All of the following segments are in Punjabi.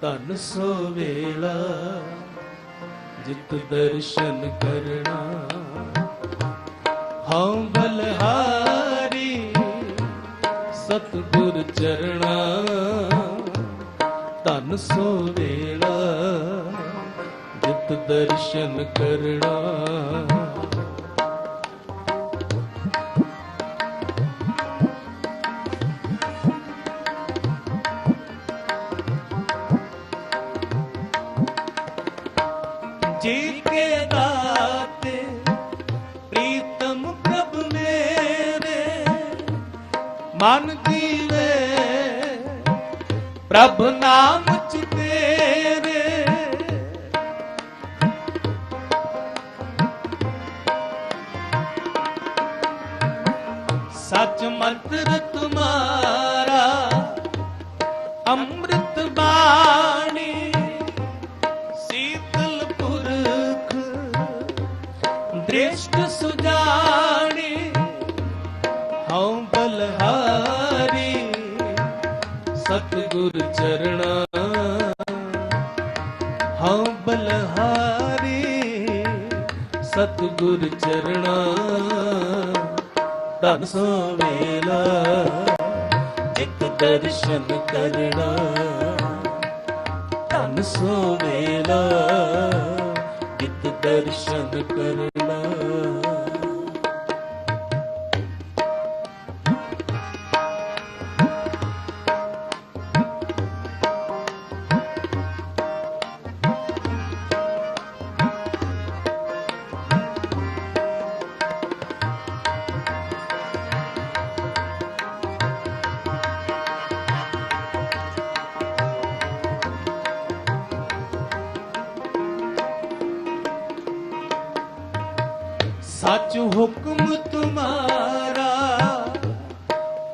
ਧਨ ਸੋ ਵੇਲਾ ਜਿਤ ਦਰਸ਼ਨ ਕਰਨਾ। ਹਉ ਬਲਹਾਰੀ, ਸਤਿਗੁਰ ਚਰਣਾ। ਧਨ ਸੋ ਵੇਲਾ ਜਿਤ ਦਰਸ਼ਨ ਕਰਨਾ। ਮਨ ਦੀਵੇ ਪ੍ਰਭ ਨਾਮ ਚ ਤੇਰੇ। ਸੱਚ ਮੰਤਰ ਤੁਮਾਰਾ ਹਉ ਬਲਹਾਰੀ, ਸਤਿਗੁਰ ਚਰਣਾ। ਹਉ ਬਲਹਾਰੀ, ਸਤਿਗੁਰ ਚਰਣਾ। ਧਨ ਸੋ ਵੇਲਾ ਜਿਤ ਦਰਸ਼ਨ ਕਰਣਾ ਧਨ ਸੋ ਵੇਲਾ ਜਿਤ ਦਰਸ਼ਨ ਕਰਨਾ। ਸੱਚ ਹੁਕਮ ਤੁਮਾਰਾ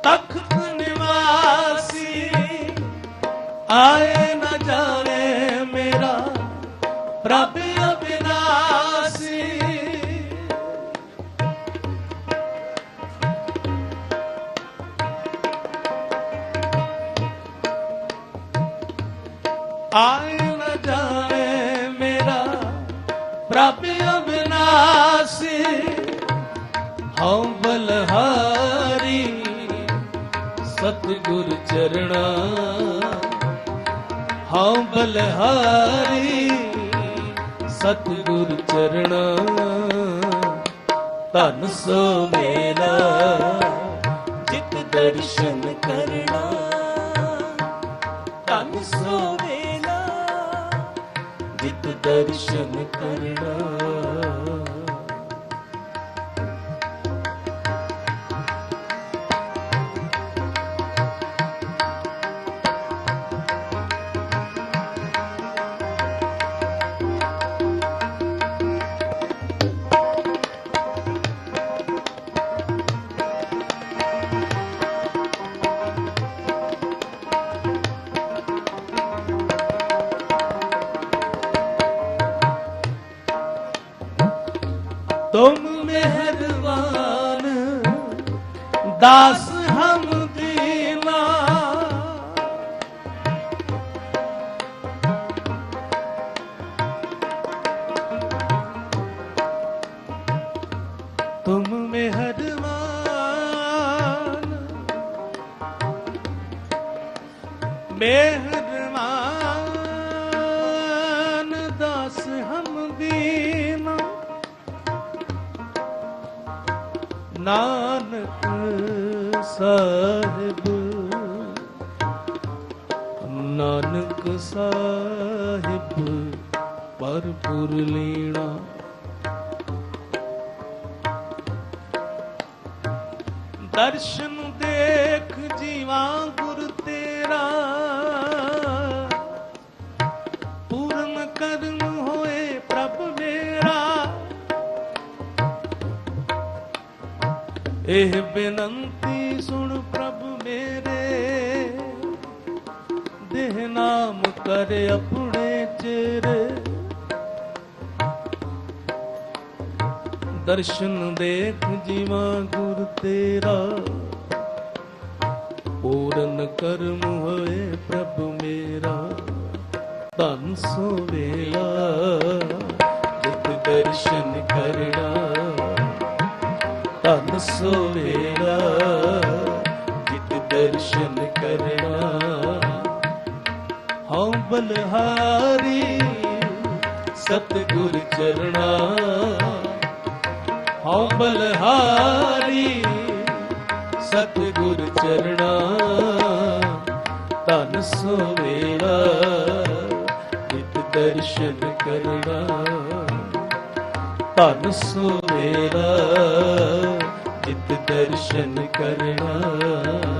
ਤਖਤ ਨਿਵਾਸੀ ਆਏ ਹਉ ਬਲਹਾਰੀ, ਸਤਿਗੁਰ ਚਰਣਾ। ਹਉ ਬਲਹਾਰੀ, ਸਤਿਗੁਰ ਚਰਣਾ। ਧਨ ਸੋ ਮੇਰਾ ਜਿਤ ਦਰਸ਼ਨ ਕਰਨਾ। ਧਨ ਸੋ ਮੇਲਾ ਜਿਤ ਦਰਸ਼ਨ ਕਰਨਾ। ਦਾਸ ਹਮ ਦੀਨਾ ਤੁਮ ਮਿਹਰਬਾਨ ਮਿਹਰਬਾਨ ਦਾਸ ਹਮ ਦੀਨਾ ਨਾਨਕ ਸਾਹਿਬ। ਨਾਨਕ ਸਾਹਿਬ ਪਰਪੁਰ ਲੀਣਾ। ਦਰਸ਼ਨ ਦੇਖ ਜੀਵਾ ਗੁਰ ਤੇਰਾ। ਪੂਰਨ ਕਰਮ ਹੋਏ ਪ੍ਰਭ ਮੇਰਾ। ਇਹ ਬੇਨੰਤੀ ਸੁਣ ਪ੍ਰਭ ਮੇਰੇ। ਦੇਹ ਨਾਮ ਕਰ ਆਪਣੇ ਚਿਰ। ਦਰਸ਼ਨ ਦੇਖ ਜੀਵਾ ਗੁਰ ਤੇਰਾ। ਪੂਰਨ ਕਰਮ ਹੋਏ ਪ੍ਰਭ ਮੇਰਾ। ਧਨ ਸੋ ਵੇਲਾ, ਜਿਤ ਦਰਸ਼ਨ ਕਰਨਾ। ਧਨ ਸੋ ਵੇਲਾ। ਦਰਸ਼ਨ ਕਰਨਾ। ਹਉ ਬਲਹਾਰੀ ਸਤਿਗੁਰ ਚਰਣਾ। ਹਉ ਬਲਹਾਰੀ ਸਤਿਗੁਰ ਚਰਣਾ। ਧਨ ਸੋ ਵੇਲਾ ਦਰਸ਼ਨ ਕਰਨਾ। ਧਨ ਸੋ ਵੇਲਾ ਦਰਸ਼ਨ ਕਰਨਾ।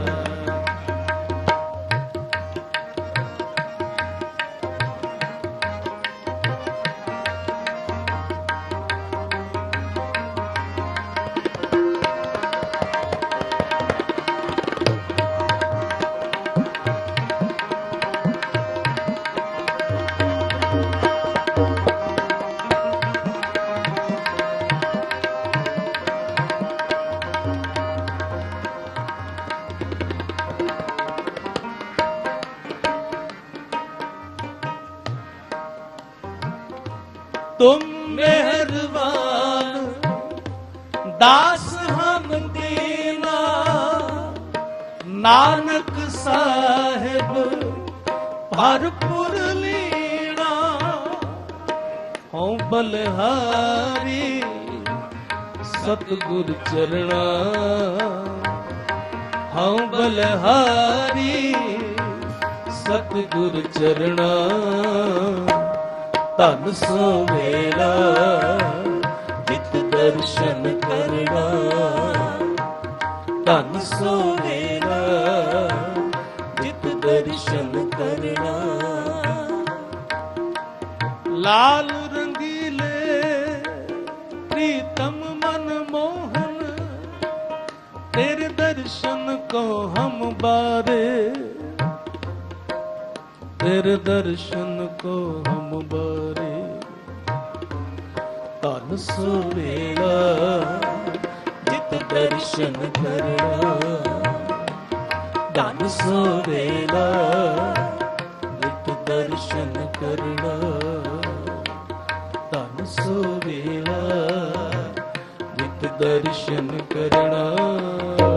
ਤੁਮ ਮਿਹਰਬਾਨ ਦਾਸ ਹਮ ਦੀਨਾ ਨਾਨਕ ਸਾਹਿਬ ਭਰਪੁਰ ਲੀਣਾ ਹਉ ਬਲਹਾਰੀ ਸਤਿਗੁਰ ਚਰਣਾ ਹਉ ਬਲਹਾਰੀ ਸਤਿਗੁਰ ਚਰਣਾ ਧਨ ਸੋ ਜਿਤ ਦਰਸ਼ਨ ਕਰਨਾ। ਧਨ ਸੋ ਜਿਤ ਦਰਸ਼ਨ ਕਰਨਾ। ਲਾਲ ਰੰਗੀਲੇ ਪ੍ਰੀਤਮ ਮਨ ਮੋਹਨ, ਤੇਰੇ ਦਰਸ਼ਨ ਕੋ ਹਮ ਬਾਰੇ। ਤੇਰੇ ਦਰਸ਼ਨ ਕੋ ਹਮ ਬਾਰੇ। ਧਨ ਸੋ ਜਿਤ ਦਰਸ਼ਨ ਕਰਨਾ ਧਨ ਸੋ ਵੇਲਾ ਜਿਤ ਦਰਸ਼ਨ ਕਰਨਾ ਧਨ ਸੋ ਵੇਲਾ ਜਿਤ ਦਰਸ਼ਨ ਕਰਨਾ